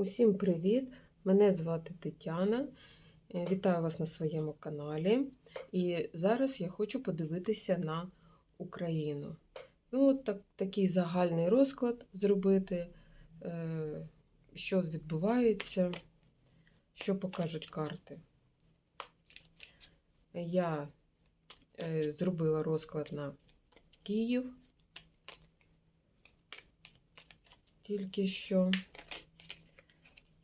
Усім привіт! Мене звати Тетяна. Е, Вітаю вас на своєму каналі. І зараз я хочу подивитися на Україну. Ну, от так, такий загальний розклад зробити, е, що відбувається, що покажуть карти. Я е, зробила розклад на Київ. Тільки що.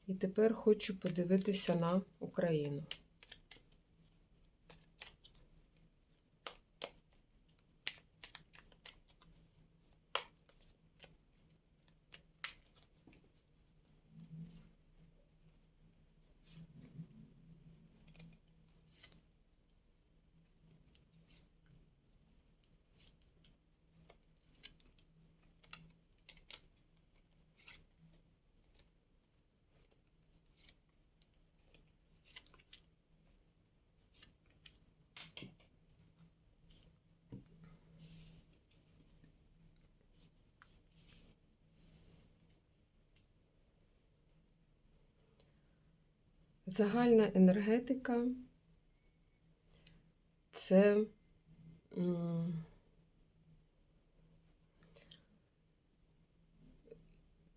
І тепер хочу подивитися на Україну. Загальна енергетика це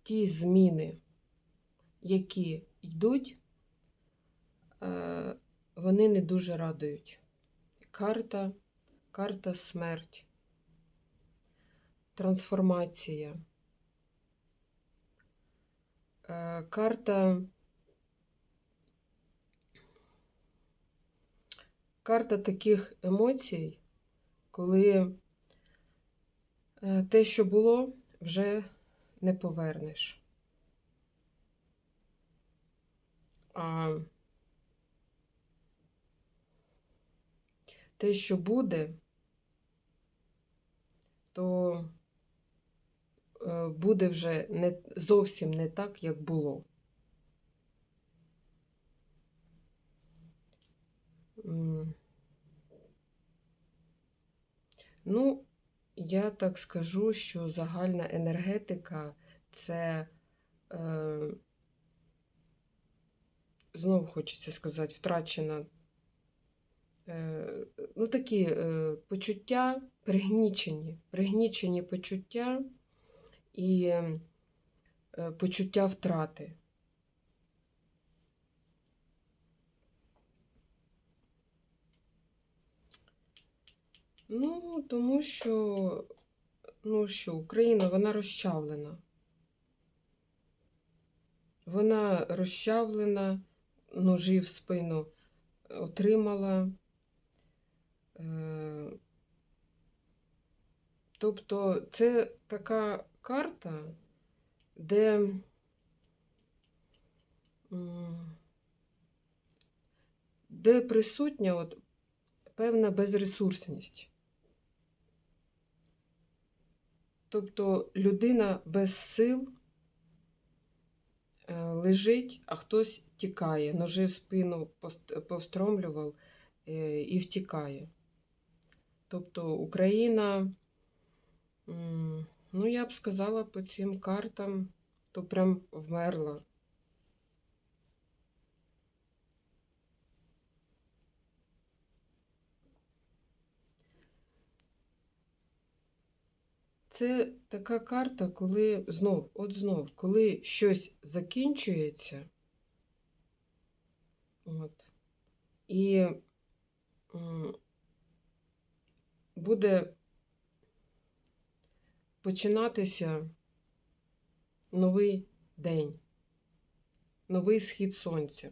ті зміни, які йдуть, е, вони не дуже радують. Карта, карта смерть, трансформація, е, карта. Карта таких емоцій, коли е, те, що було, вже не повернеш. А те, що буде, то е, буде вже не зовсім не так, як було. М. Ну, я так скажу, що загальна енергетика це, е, знову хочеться сказати, втрачена. Е, ну, такі е, почуття пригнічені, пригнічені почуття і е, почуття втрати. Ну, тому що, ну що, Україна, вона розчавлена. Вона розчавлена, ножі в спину отримала. Е, Тобто це така карта, де де присутня от певна безресурсність. Тобто людина без сил е, лежить, а хтось тікає, ножи в спину повстромлював е, і втікає. Тобто Україна, ну я б сказала по цим картам, то прям вмерла. Це така карта, коли знов, от знов, коли щось закінчується, от, і буде починатися новий день, новий схід сонця.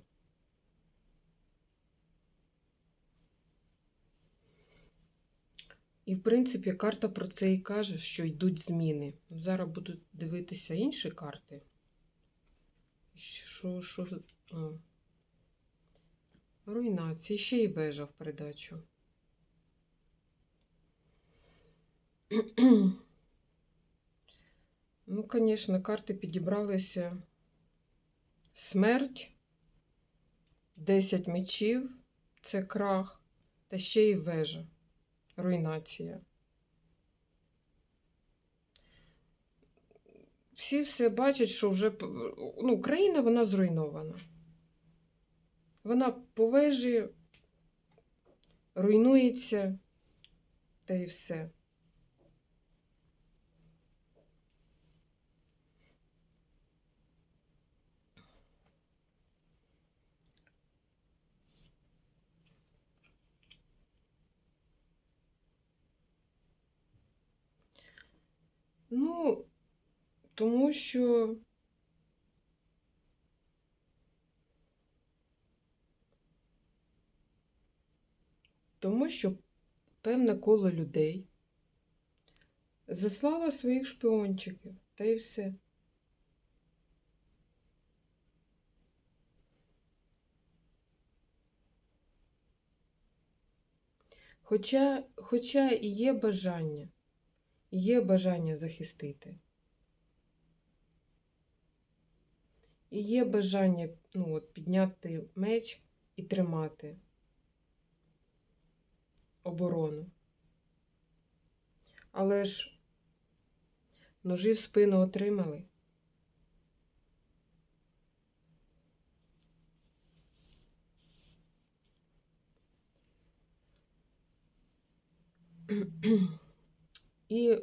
І, в принципі, карта про це і каже, що йдуть зміни. Зараз буду дивитися інші карти. Що, що... А. Руйнація, ще й вежа в передачу. Ну, звісно, карти підібралися. Смерть, 10 мечів це крах, та ще й вежа руйнація. всі все бачать, що вже ну, Україна вона зруйнована. Вона по вежі руйнується та і все. Ну, тому що тому що певне коло людей заслало своїх шпіончиків, та й все. Хоча, хоча і є бажання, є бажання захистити. І є бажання ну, от, підняти меч і тримати оборону. Але ж ножі в спину отримали. І е,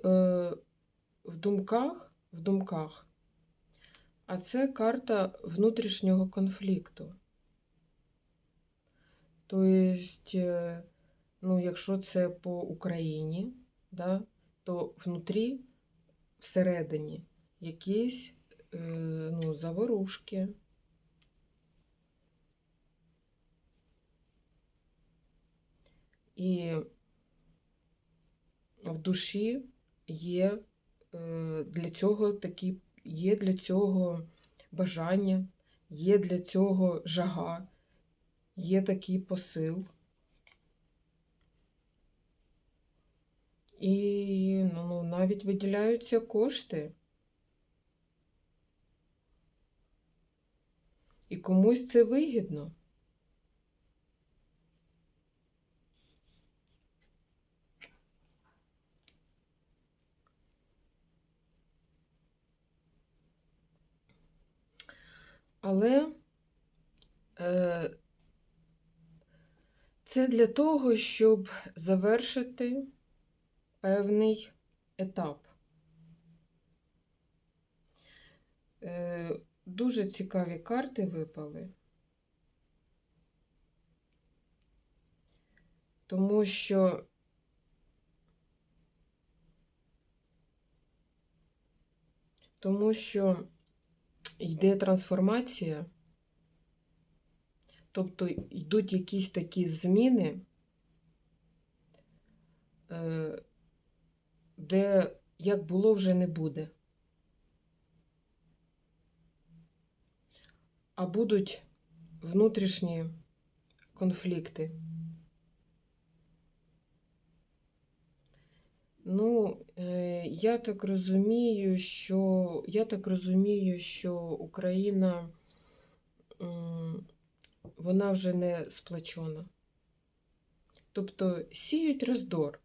в думках, в думках, а це карта внутрішнього конфлікту. Тобто, е, ну, якщо це по Україні, да, то внутрі, всередині, якісь е, ну, заворушки. І в душі є е, для цього такі, є для цього бажання, є для цього жага, є такий посил. І ну, навіть виділяються кошти. І комусь це вигідно. Але е, це для того, щоб завершити певний етап. Е, дуже цікаві карти випали, тому що тому що йде трансформація, тобто йдуть якісь такі зміни, е, де як було вже не буде. А будуть внутрішні конфлікти. Ну, е, я так розумію, що я так розумію, що Україна вона вже не сплачена. Тобто сіють роздор.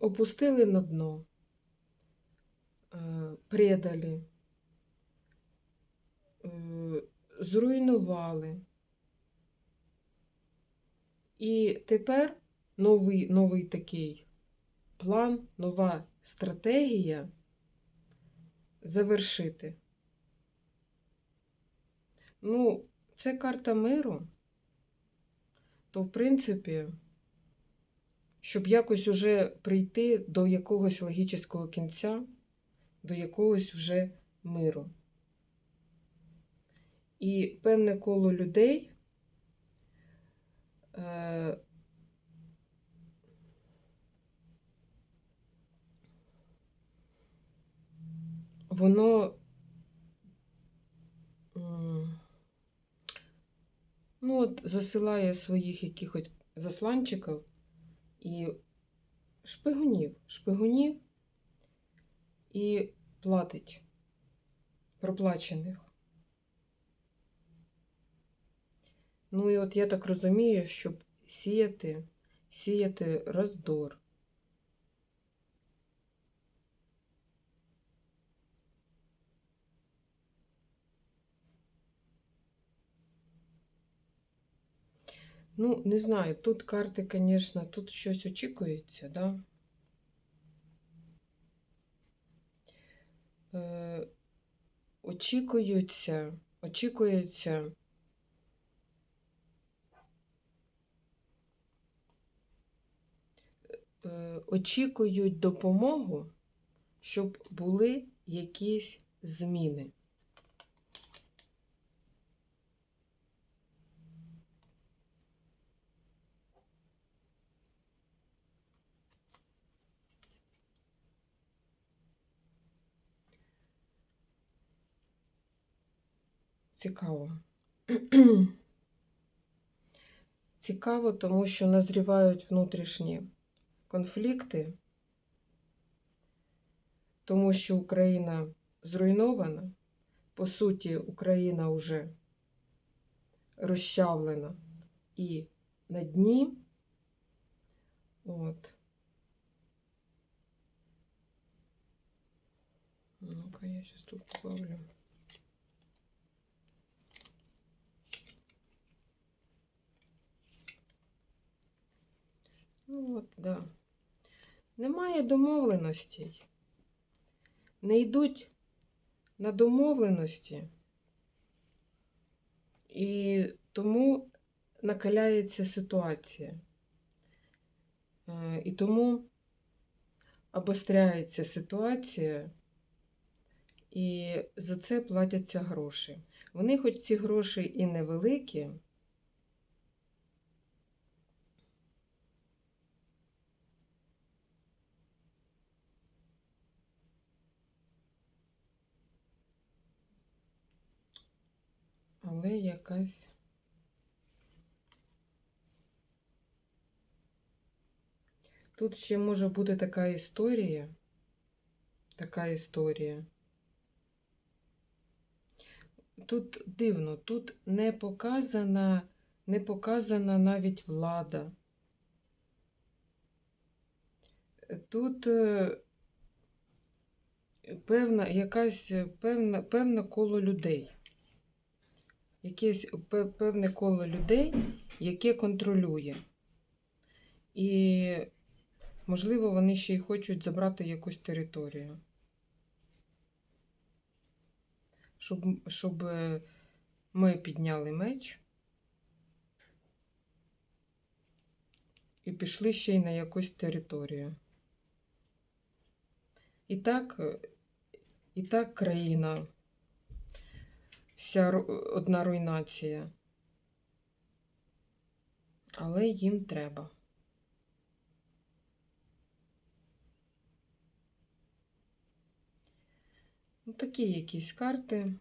Опустили на дно, предали, е, зруйнували. І тепер новий, новий такий план, нова стратегія завершити. Ну, це карта миру, то, в принципі, щоб якось уже прийти до якогось логічного кінця, до якогось вже миру. І певне коло людей е, воно ну, от, засилає своїх якихось засланчиків і шпигунів, шпигунів і платить проплачених. Ну і от я так розумію, щоб сіяти, сіяти роздор. Ну, не знаю, тут карти, звісно, тут щось очікується, да? Е, очікуються, очікується. Е, очікують допомогу, щоб були якісь зміни. Цікаво. Цікаво, тому що назрівають внутрішні конфлікти, тому що Україна зруйнована. По суті, Україна вже розчавлена і на дні. От. Ну-ка, я зараз тут добавлю. Ну от, да. Немає домовленостей. Не йдуть на домовленості. І тому накаляється ситуація. Е, І тому обостряється ситуація, і за це платяться гроші. Вони, хоч ці гроші і невеликі, але якась. Тут ще може бути така історія. Така історія. Тут дивно, тут не показана, не показана навіть влада. Тут е, певна якась певна, певне коло людей. Якесь певне коло людей, яке контролює. І, можливо, вони ще й хочуть забрати якусь територію. Щоб, щоб е, ми підняли меч і пішли ще й на якусь територію. І так, е, і так країна, вся одна руйнація. Але їм треба. Ну, такі якісь карти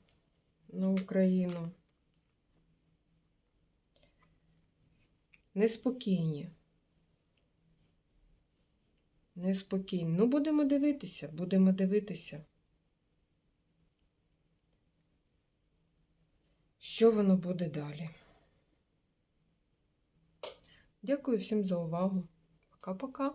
на Україну. Неспокійні. Неспокійні. Ну, будемо дивитися, будемо дивитися. Що воно буде далі? Дякую всім за увагу. Пока-пока.